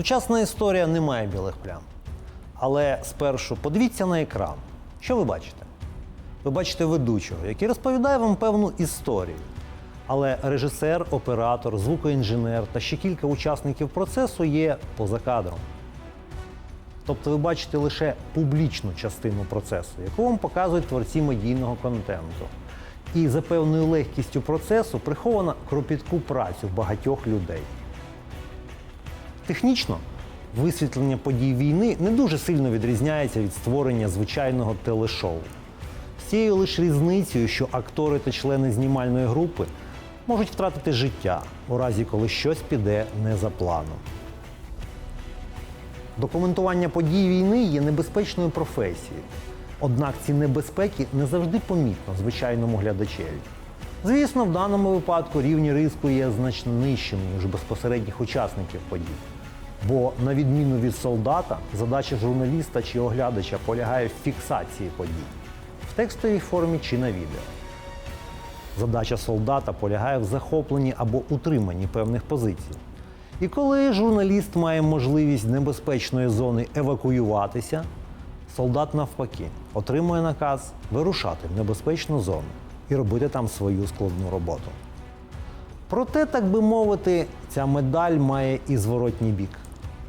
Сучасна історія не має білих плям. Але спершу подивіться на екран. Що ви бачите? Ви бачите ведучого, який розповідає вам певну історію. Але режисер, оператор, звукоінженер та ще кілька учасників процесу є поза кадром. Тобто ви бачите лише публічну частину процесу, яку вам показують творці медійного контенту. І за певною легкістю процесу прихована кропітку працю багатьох людей. Технічно висвітлення подій війни не дуже сильно відрізняється від створення звичайного телешоу. З цією лише різницею, що актори та члени знімальної групи можуть втратити життя у разі, коли щось піде не за планом. Документування подій війни є небезпечною професією. Однак ці небезпеки не завжди помітно звичайному глядачеві. Звісно, в даному випадку рівні риску є значно нижчими, ніж безпосередніх учасників подій. Бо, на відміну від солдата, задача журналіста чи оглядача полягає в фіксації подій в текстовій формі чи на відео. Задача солдата полягає в захопленні або утриманні певних позицій. І коли журналіст має можливість небезпечної зони евакуюватися, солдат навпаки отримує наказ вирушати в небезпечну зону і робити там свою складну роботу. Проте, так би мовити, ця медаль має і зворотній бік.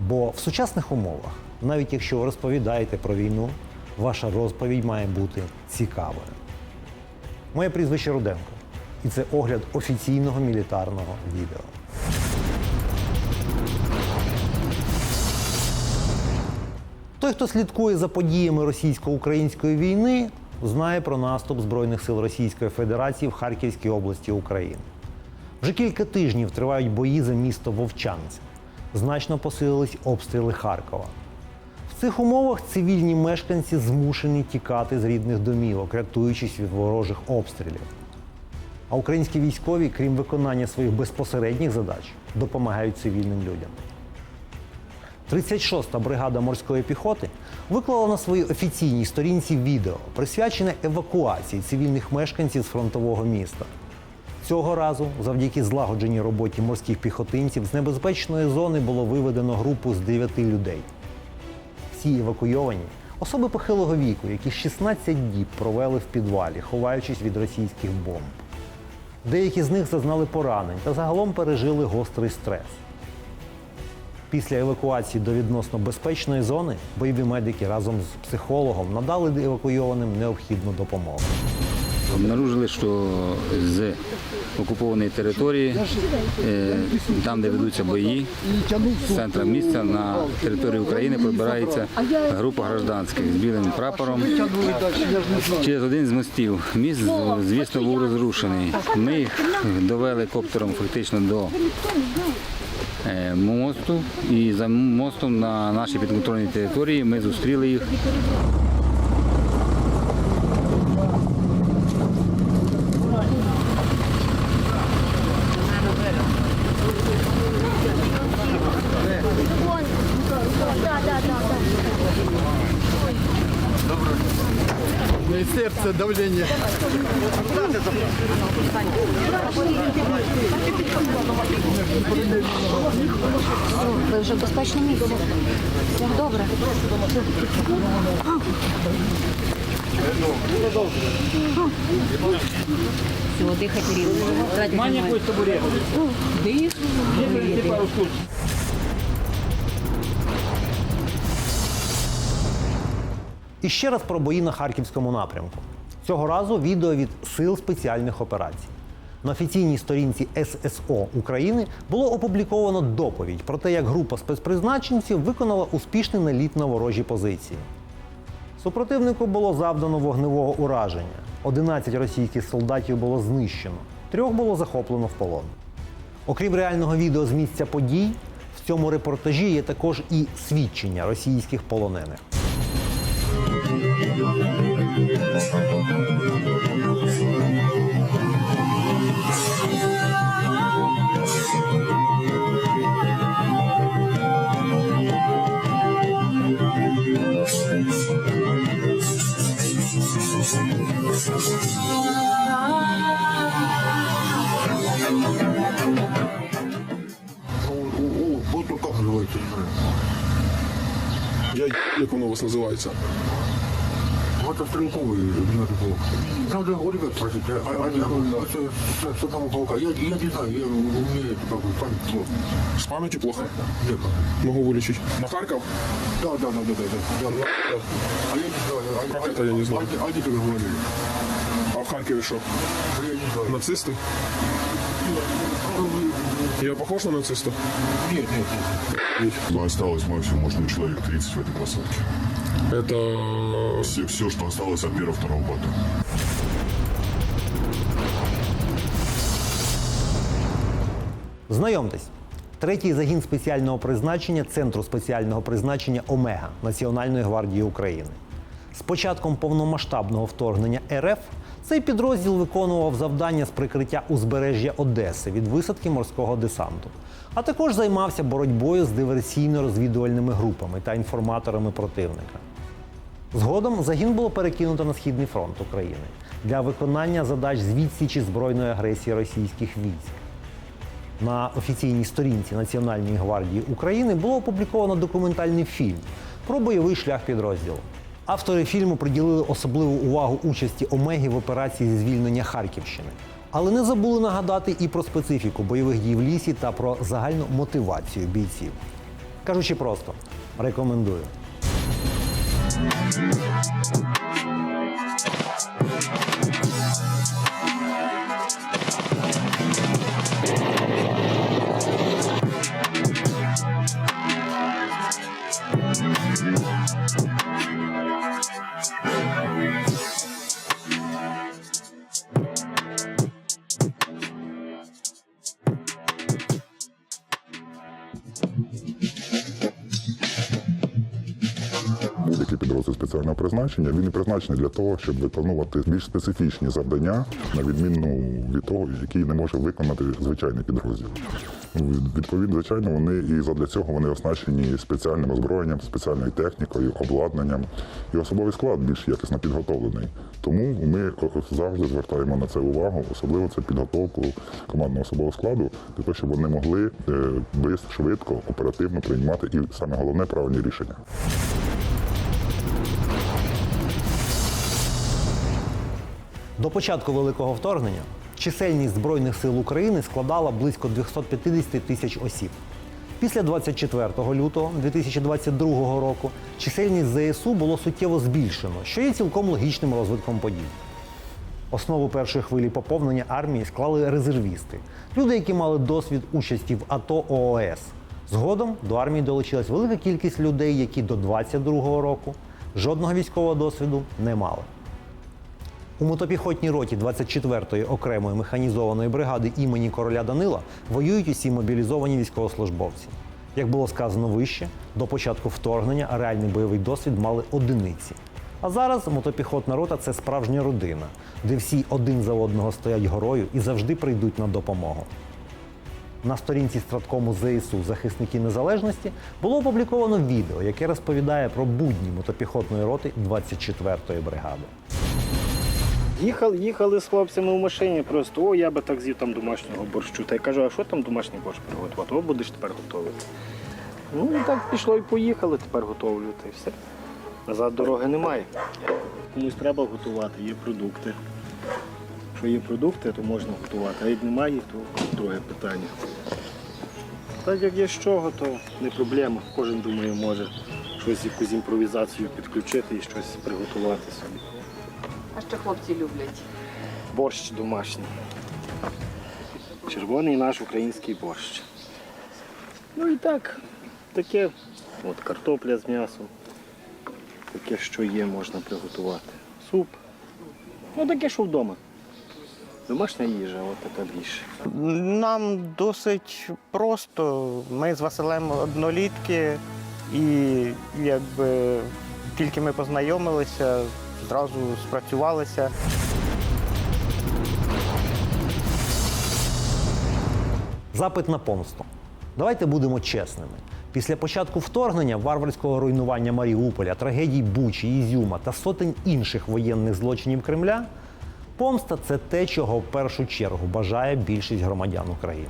Бо в сучасних умовах, навіть якщо ви розповідаєте про війну, ваша розповідь має бути цікавою. Моє прізвище Руденко, і це огляд офіційного мілітарного відео. Той, хто слідкує за подіями російсько-української війни, знає про наступ Збройних сил Російської Федерації в Харківській області України. Вже кілька тижнів тривають бої за місто Вовчанськ. Значно посилились обстріли Харкова. В цих умовах цивільні мешканці змушені тікати з рідних домівок, рятуючись від ворожих обстрілів. А українські військові, крім виконання своїх безпосередніх задач, допомагають цивільним людям. 36-та бригада морської піхоти виклала на своїй офіційній сторінці відео, присвячене евакуації цивільних мешканців з фронтового міста. Цього разу, завдяки злагодженій роботі морських піхотинців, з небезпечної зони було виведено групу з 9 людей. Всі евакуйовані особи похилого віку, які 16 діб провели в підвалі, ховаючись від російських бомб. Деякі з них зазнали поранень та загалом пережили гострий стрес. Після евакуації до відносно безпечної зони бойові медики разом з психологом надали евакуйованим необхідну допомогу. Обнаружили, що з окупованої території, е, там, де ведуться бої, з центра міста на територію України прибирається група гражданських з білим прапором через один з мостів. Міст, звісно, був розрушений. Ми їх довели коптером фактично до е, мосту, і за мостом на нашій підконтрольній території ми зустріли їх. Ви вже в безпечному місці. Все добре. Все, дихати рівно. Давайте знімаємо. Дихаємо. І ще раз про бої на харківському напрямку. Цього разу відео від Сил спеціальних операцій. На офіційній сторінці ССО України було опубліковано доповідь про те, як група спецпризначенців виконала успішний наліт на ворожі позиції. Супротивнику було завдано вогневого ураження. 11 російських солдатів було знищено, трьох було захоплено в полон. Окрім реального відео з місця подій, в цьому репортажі є також і свідчення російських полонених. Як воно у вас називається? Мотострелковый мотополк. Там же у ребят спросите, а, а, а, что, что, что там у полка? Я, я не знаю, я умею как бы память плохо. З пам'яті плохо. Нет. Могу вилічити. На Харків? Да, да, да, да, да, да, да, да. А я не знаю, а, Как это я не знаю? А, а, где вы говорили? А в Харкові що? А я не знаю. Нацисти? Я похож на нациста? Нет, нет, нет. Ну, осталось максимум, может быть, человек 30 в этой посадке. Это Все, все что осталось от первого-второго бота. Знайомтесь, третій загін спеціального призначення Центру спеціального призначення Омега Національної гвардії України. З початком повномасштабного вторгнення РФ цей підрозділ виконував завдання з прикриття узбережжя Одеси від висадки морського десанту, а також займався боротьбою з диверсійно-розвідувальними групами та інформаторами противника. Згодом загін було перекинуто на східний фронт України для виконання задач з відсічі збройної агресії російських військ. На офіційній сторінці Національної гвардії України було опубліковано документальний фільм про бойовий шлях підрозділу. Автори фільму приділили особливу увагу участі Омегі в операції зі звільнення Харківщини, але не забули нагадати і про специфіку бойових дій в лісі та про загальну мотивацію бійців. Кажучи просто, рекомендую. Спеціального призначення він і призначений для того, щоб виконувати більш специфічні завдання, на відміну від того, які не може виконати звичайний підрозділ. Відповідно, звичайно, вони і задля цього вони оснащені спеціальним озброєнням, спеціальною технікою, обладнанням. І особовий склад більш якісно підготовлений. Тому ми завжди звертаємо на це увагу, особливо це підготовку командного особового складу, для того, щоб вони могли е, швидко, оперативно приймати і саме головне правильні рішення. До початку великого вторгнення чисельність Збройних сил України складала близько 250 тисяч осіб. Після 24 лютого 2022 року чисельність ЗСУ було суттєво збільшено, що є цілком логічним розвитком подій. Основу першої хвилі поповнення армії склали резервісти, люди, які мали досвід участі в АТО ООС. Згодом до армії долучилась велика кількість людей, які до 22-го року жодного військового досвіду не мали. У мотопіхотній роті 24-ї окремої механізованої бригади імені короля Данила воюють усі мобілізовані військовослужбовці. Як було сказано вище, до початку вторгнення реальний бойовий досвід мали одиниці. А зараз мотопіхотна рота це справжня родина, де всі один за одного стоять горою і завжди прийдуть на допомогу. На сторінці страткому ЗСУ Захисники Незалежності було опубліковано відео, яке розповідає про будні мотопіхотної роти 24-ї бригади. Їхали, їхали з хлопцями в машині, просто о, я би так з'їв там домашнього борщу. Та я кажу, а що там домашній борщ приготувати? О, будеш тепер готувати. Ну і так пішло і поїхали, тепер готовлювати і все. Назад дороги немає. Комусь треба готувати, є продукти. Якщо є продукти, то можна готувати. А як немає, то друге питання. Так як є з чого, то не проблема. Кожен думає, може щось якусь імпровізацію підключити і щось приготувати собі. А що хлопці люблять? Борщ домашній. Червоний наш український борщ. Ну і так, таке, от картопля з м'ясом. Таке, що є, можна приготувати. Суп. Ну таке, що вдома. Домашня їжа, от така більше. Нам досить просто. Ми з Василем однолітки, і якби тільки ми познайомилися, зразу спрацювалися. Запит на помсту. Давайте будемо чесними. Після початку вторгнення, варварського руйнування Маріуполя, трагедій Бучі, Ізюма та сотень інших воєнних злочинів Кремля, помста це те, чого в першу чергу бажає більшість громадян України.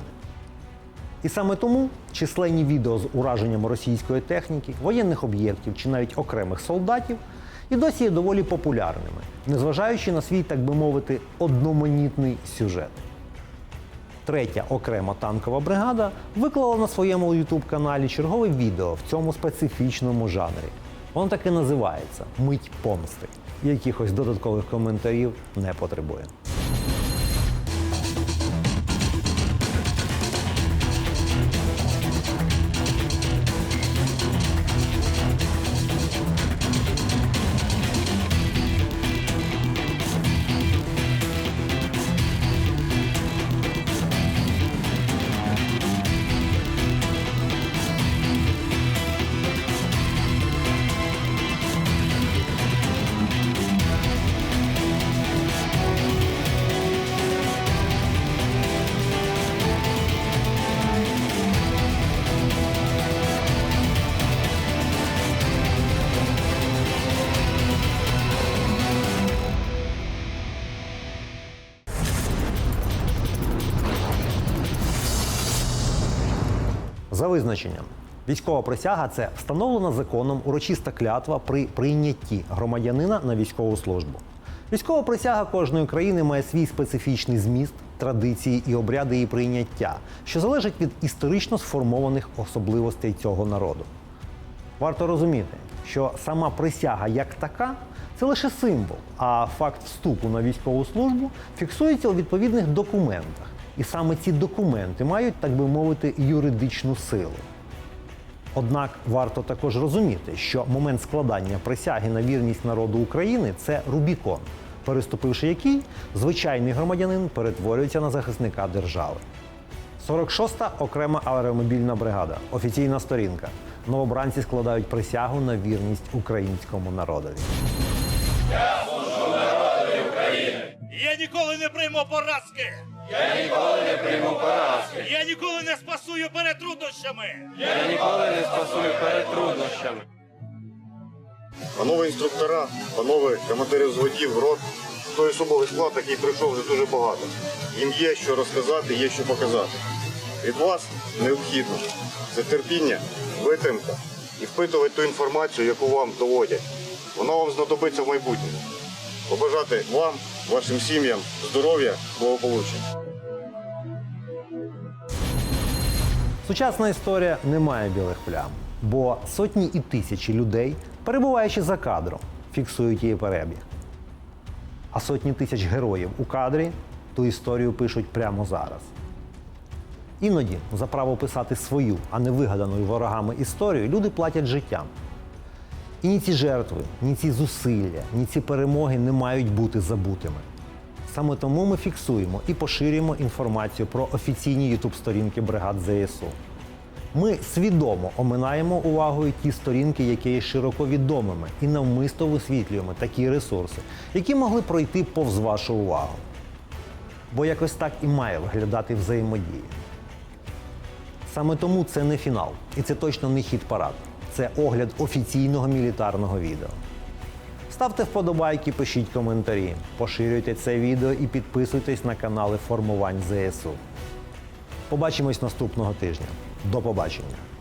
І саме тому численні відео з ураженням російської техніки, воєнних об'єктів чи навіть окремих солдатів і досі є доволі популярними, незважаючи на свій, так би мовити, одноманітний сюжет. Третя окрема танкова бригада виклала на своєму youtube каналі чергове відео в цьому специфічному жанрі. Воно так і називається Мить помсти. Якихось додаткових коментарів не потребує. За визначенням, військова присяга це встановлена законом урочиста клятва при прийнятті громадянина на військову службу. Військова присяга кожної країни має свій специфічний зміст, традиції і обряди її прийняття, що залежать від історично сформованих особливостей цього народу. Варто розуміти, що сама присяга як така це лише символ, а факт вступу на військову службу фіксується у відповідних документах. І саме ці документи мають, так би мовити, юридичну силу. Однак варто також розуміти, що момент складання присяги на вірність народу України це Рубікон, переступивши який звичайний громадянин перетворюється на захисника держави. 46-та окрема аеромобільна бригада. Офіційна сторінка. Новобранці складають присягу на вірність українському народові. Я служу народу України! Я ніколи не прийму поразки! Я ніколи не прийму поразки! Я ніколи не спасую перед труднощами! Я ніколи не спасую перед труднощами. Панове інструктора, панове командири взводів, рот, той особовий склад, який прийшов вже дуже багато. Їм є що розказати, є що показати. Від вас необхідно це терпіння, витримка і впитувати ту інформацію, яку вам доводять. Вона вам знадобиться в майбутньому. Побажати вам, вашим сім'ям здоров'я, благополуччя. Сучасна історія не має білих плям, бо сотні і тисячі людей, перебуваючи за кадром, фіксують її перебіг. А сотні тисяч героїв у кадрі ту історію пишуть прямо зараз. Іноді за право писати свою, а не вигадану ворогами історію, люди платять життям. І ні ці жертви, ні ці зусилля, ні ці перемоги не мають бути забутими. Саме тому ми фіксуємо і поширюємо інформацію про офіційні ютуб-сторінки бригад ЗСУ. Ми свідомо оминаємо увагою ті сторінки, які є широко відомими, і навмисто висвітлюємо такі ресурси, які могли пройти повз вашу увагу. Бо якось так і має виглядати взаємодія. Саме тому це не фінал, і це точно не хід парад. Це огляд офіційного мілітарного відео. Ставте вподобайки, пишіть коментарі, поширюйте це відео і підписуйтесь на канали формувань ЗСУ. Побачимось наступного тижня. До побачення!